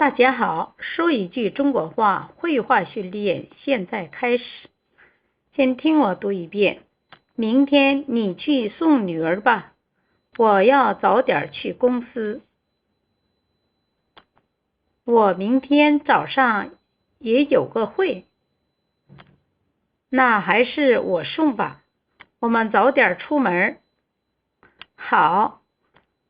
大家好，说一句中国话，绘画训练现在开始。先听我读一遍。明天你去送女儿吧，我要早点去公司。我明天早上也有个会，那还是我送吧。我们早点出门。好，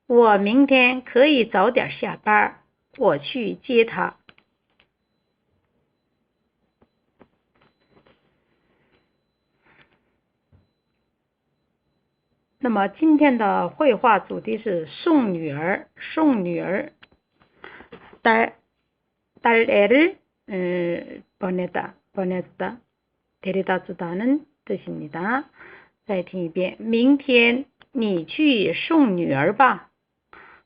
我明天可以早点下班，我去接她。那么今天的绘画主题是送女儿，送女儿。딸딸애를음보내다보냈다데려다주다는뜻입니다再听一遍，明天你去送女儿吧。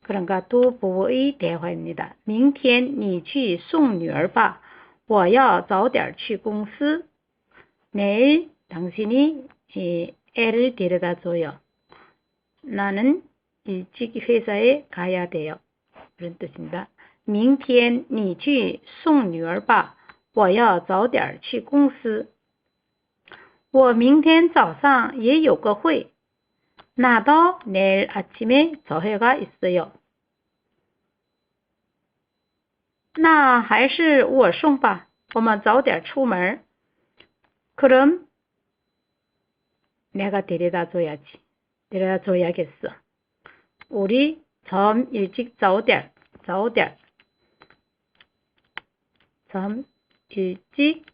그러니까두부부의대화입니다明天你去送女儿吧，我要早点去公司。내일당신이애를데려다줘요나는일찍회사에가야돼요그런뜻입니다明天你去送女儿吧，我要早点去公司。我明天早上也有个会。 나도내일아침에저회가있어 요。 那还是我送吧，我们早点出门。그럼내가데려다줘야지 데려줘야겠어. 우리 좀 일찍 자오될, 자오될. 좀 일찍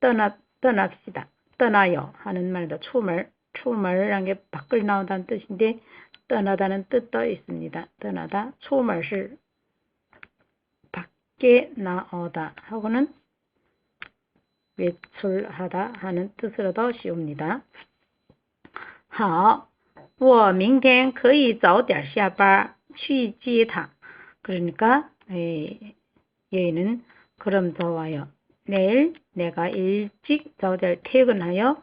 떠나, 떠납시다. 떠나요. 하는 말도 출물, 출물이란 게 밖을 나온다는 뜻인데, 떠나다는 뜻도 있습니다. 떠나다, 출물을 밖에 나오다 하고는 외출하다 하는 뜻으로도 씌웁니다. 好，我明天可以早点下班去接她。그러니까에얘는그럼좋아요내일내가일찍저들퇴근하여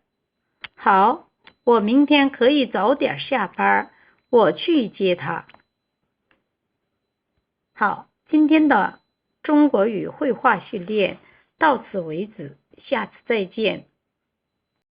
好，我明天可以早点下班，我去接他。好，今天的中国语绘画训练到此为止，下次再见。